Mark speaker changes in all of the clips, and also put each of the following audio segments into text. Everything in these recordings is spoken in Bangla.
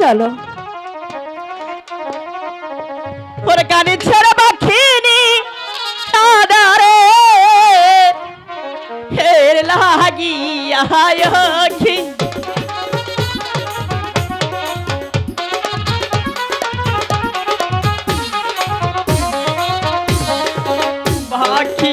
Speaker 1: চলো।
Speaker 2: ওরে কানে ছেড়ে পাখিনি আদারে হের লাগিয়া আখি পাখি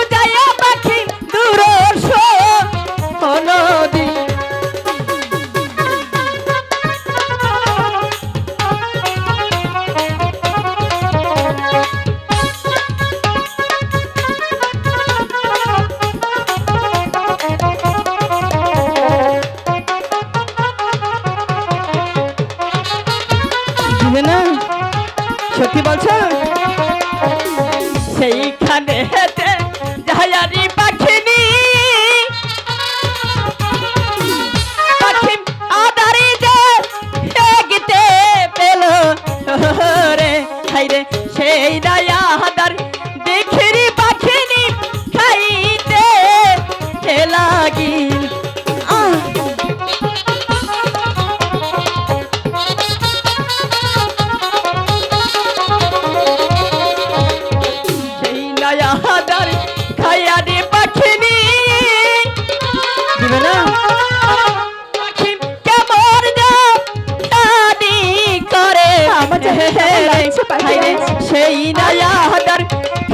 Speaker 2: দয়াদার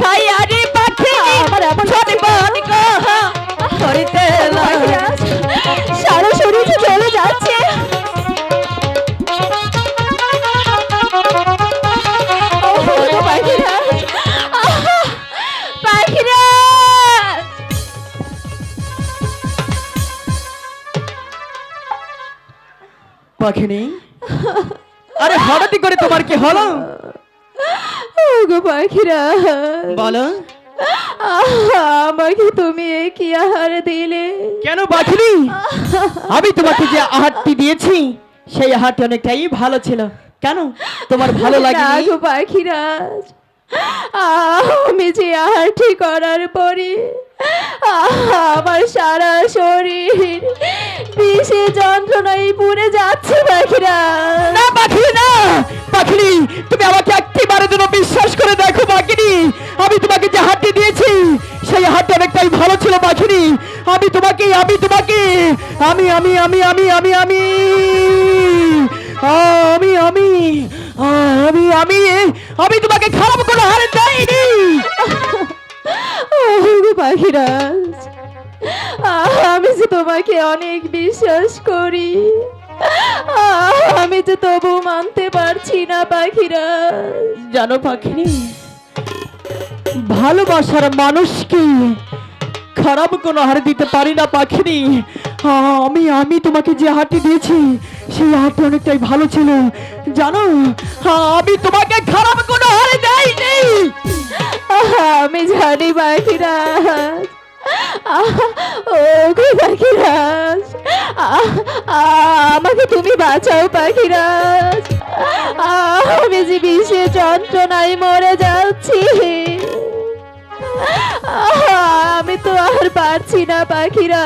Speaker 2: ছায়ারি পাখি
Speaker 1: আমার এমন শরীর চলে যাচ্ছে।
Speaker 2: পাখিনি আরে হঠাৎ করে তোমার কি হলো?
Speaker 1: ও গো পাখিরাজ।
Speaker 2: বলো
Speaker 1: আমাকে তুমি কি আহার দিলে?
Speaker 2: কেন পাখিনি? আমি তোমাকে যে আহারটি দিয়েছি সেই আহারটি অনেকটাই ভালো ছিল। কেন? তোমার ভালো লাগে
Speaker 1: গো পাখিরাজ আমি যে আহারটি করার পরে আমার সারা শরীর বিষে যন্ত্রণায় পুড়ে যাচ্ছে পাখিরাজ
Speaker 2: না পাখিনি না পাখিনি তুমি আমাকে একটিবারের জন্য বিশ্বাস করে দেখো পাখিনি আমি তোমাকে যে হাতটি দিয়েছি সেই হাতটি অনেকটাই ভালো ছিল পাখিনি আমি তোমাকে আমি তোমাকে আমি আমি আমি আমি আমি আমি আমি আমি আমি আমি আমি তোমাকে খারাপ কোনো হারে দেয়নি
Speaker 1: পাখিরাজ আমি যে তোমাকে অনেক বিশ্বাস করি। আমি যে তবু মানতে পারছি না পাখিরাজ
Speaker 2: জানো পাখিনি? ভালোবাসার মানুষকে খারাপ কোনো হার দিতে পারি না পাখিনি। আমি আমি তোমাকে যে হাঁটি দিয়েছি, সেই হাঁটি অনেকটাই ভালো ছিল। জানো আমি তোমাকে খারাপ কোনো হার দেয়নি
Speaker 1: আমি জানি পাখিরাজ ও আমাকে তুমি বাঁচাও পাখিরাজ আমি যে বিষে যন্ত্রণায় মরে যাচ্ছি। আমি তো আর পারছি না পাখিরা।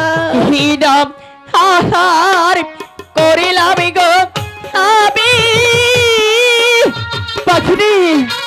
Speaker 2: হীনম হাহার করিলাম গো। আমি পাখিনি। পাখি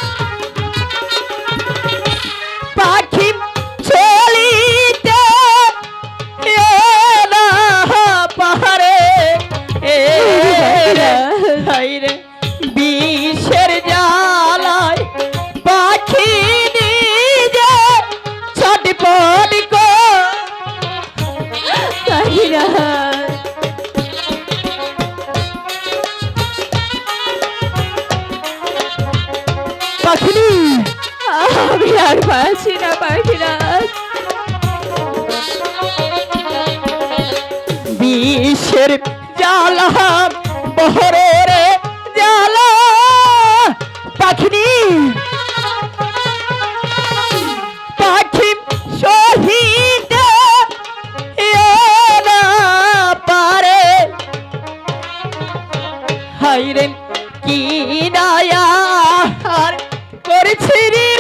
Speaker 2: বিষের জ্বালা বহরের জ্বালা পাখিনি। পাখি শহীদ পারে। হাইরে কি নায়ার করেছি রে।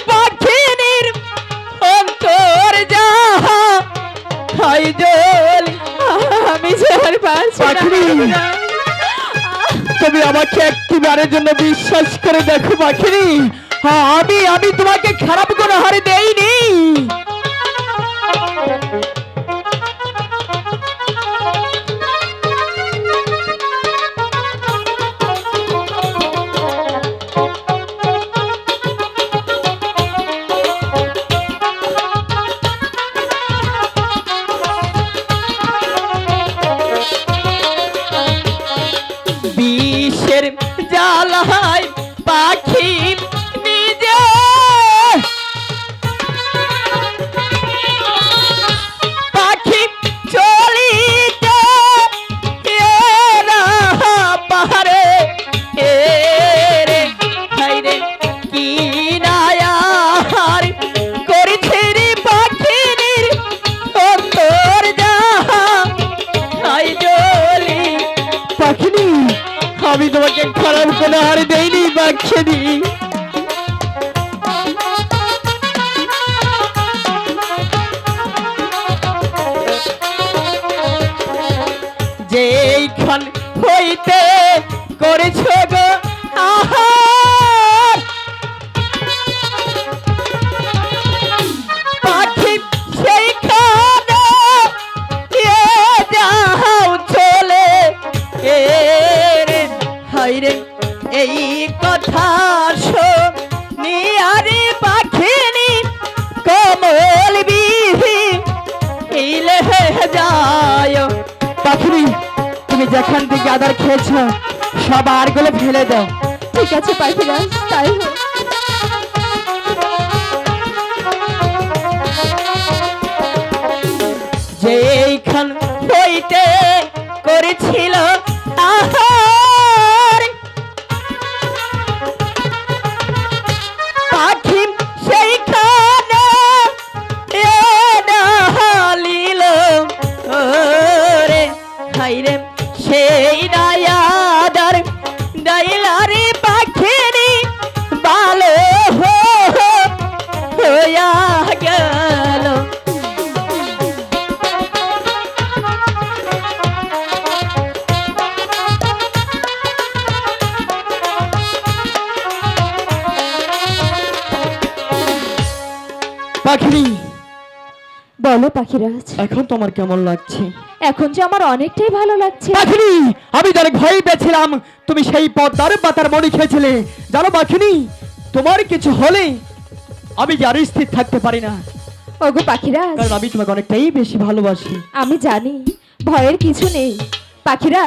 Speaker 1: আমি যে আর পারছি না
Speaker 2: পাখিনি। তুমি আমাকে একটিবারের জন্য বিশ্বাস করে দেখো পাখিনি হ্যাঁ আমি আমি তোমাকে খারাপ কোনো হারে দেইনি দেইনি পাখিনি যেইখান হইতে করেছ পাখিনি তুমি যেখান থেকে আদার খেয়েছ সব আরগুলো ফেলে দাও।
Speaker 1: ঠিক আছে পাখিরাজ তাই হোক।
Speaker 2: যেইখান হইতে করেছিল আহার
Speaker 1: পাখিরাজ
Speaker 2: এখন তোমার কেমন লাগছে?
Speaker 1: এখন যে আমার অনেকটাই ভালো লাগছে।
Speaker 2: পাখিনি আমি যার ভয় পেয়েছিলাম তুমি সেই পদ্মার পাতার মনে খেয়েছিলে। জানো পাখিনি তোমার কিছু হলে আমি যার স্থির থাকতে পারি না।
Speaker 1: ওগো পাখিরাজ
Speaker 2: কারণ আমি তোমাকে অনেকটাই বেশি ভালোবাসি।
Speaker 1: আমি জানি ভয়ের কিছু নেই। পাখিরা